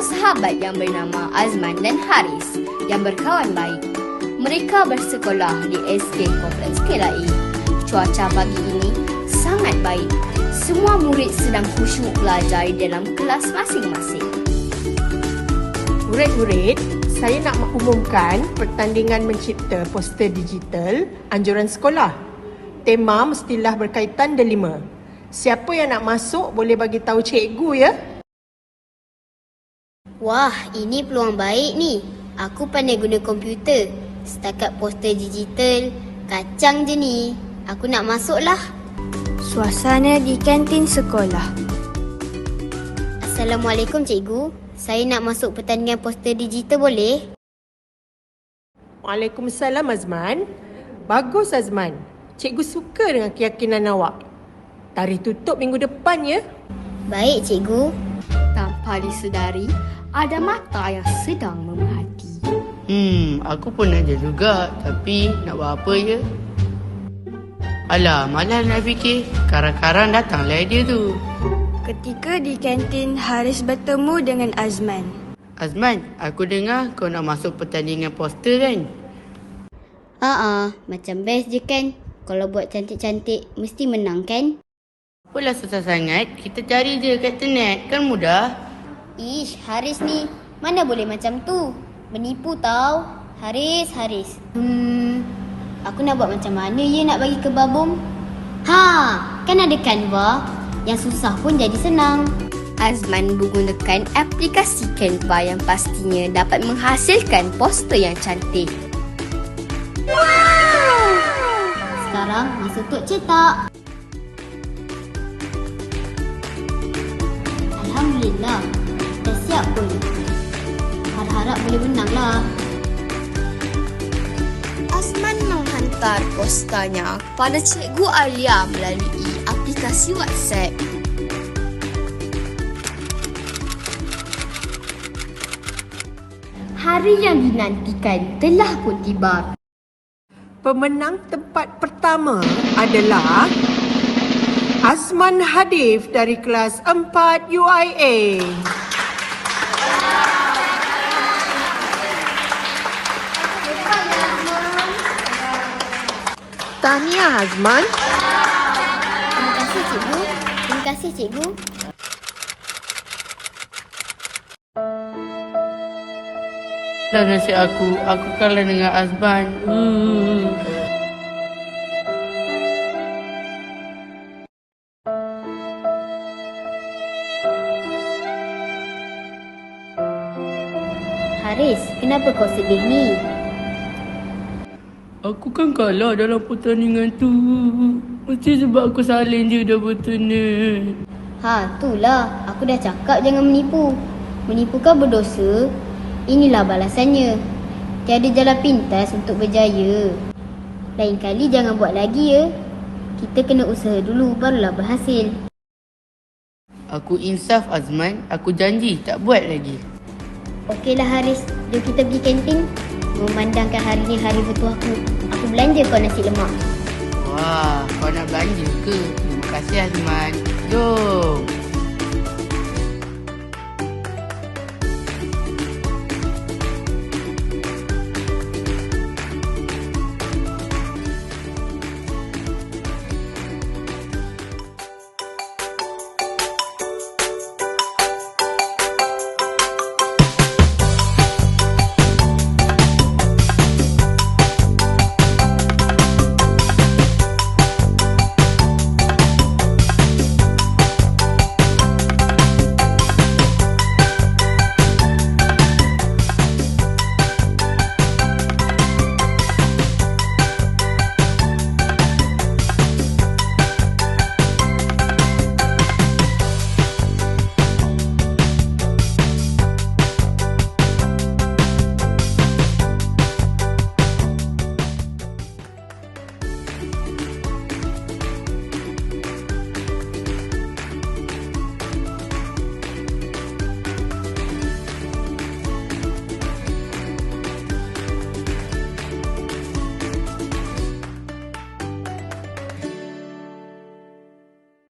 sahabat yang bernama Azman dan Haris yang berkawan baik. Mereka bersekolah di SK Complex KLAI. Cuaca pagi ini sangat baik. Semua murid sedang khusyuk belajar dalam kelas masing-masing. Murid-murid, saya nak mengumumkan pertandingan mencipta poster digital anjuran sekolah. Tema mestilah berkaitan delima. Siapa yang nak masuk boleh bagi tahu cikgu ya. Wah, ini peluang baik ni. Aku pandai guna komputer. Setakat poster digital, kacang je ni. Aku nak masuk lah. Suasana di kantin sekolah. Assalamualaikum cikgu. Saya nak masuk pertandingan poster digital boleh? Waalaikumsalam Azman. Bagus Azman. Cikgu suka dengan keyakinan awak. Tarikh tutup minggu depan ya. Baik cikgu. Tanpa disedari, ada mata yang sedang memerhati. Hmm, aku pun ada juga. Tapi nak buat apa ya? Alah, malas nak fikir. Karang-karang datanglah dia tu. Ketika di kantin, Haris bertemu dengan Azman. Azman, aku dengar kau nak masuk pertandingan poster kan? Haa, uh macam best je kan. Kalau buat cantik-cantik, mesti menang kan? Apalah susah sangat. Kita cari je kat internet. Kan mudah. Ish, Haris ni. Mana boleh macam tu? Menipu tau. Haris, Haris. Hmm, aku nak buat macam mana ye nak bagi ke Babum? Ha, kan ada Canva. Yang susah pun jadi senang. Azman menggunakan aplikasi Canva yang pastinya dapat menghasilkan poster yang cantik. Sekarang masa untuk cetak. Alhamdulillah. Siap pun. Harap-harap boleh menang lah. Azman menghantar posternya kepada Cikgu Alia melalui aplikasi WhatsApp. Hari yang dinantikan telah pun tiba. Pemenang tempat pertama adalah Azman Hadif dari kelas 4 UIA. Tahniah Azman. Terima kasih cikgu. Terima kasih cikgu. Dah nasib aku. Aku kalah dengan Azman. Uh. Haris, kenapa kau sedih ni? Aku kan kalah dalam pertandingan tu. Mesti sebab aku salin je dah betul ni. Ha, itulah. Aku dah cakap jangan menipu. Menipu kan berdosa. Inilah balasannya. Tiada jalan pintas untuk berjaya. Lain kali jangan buat lagi ya. Kita kena usaha dulu barulah berhasil. Aku insaf Azman. Aku janji tak buat lagi. Okeylah Haris, jom kita pergi kantin. Memandangkan hari ni hari bertuah aku. Aku belanja kau nasi lemak. Wah, kau nak belanja ke? Terima kasih Azman. Jom.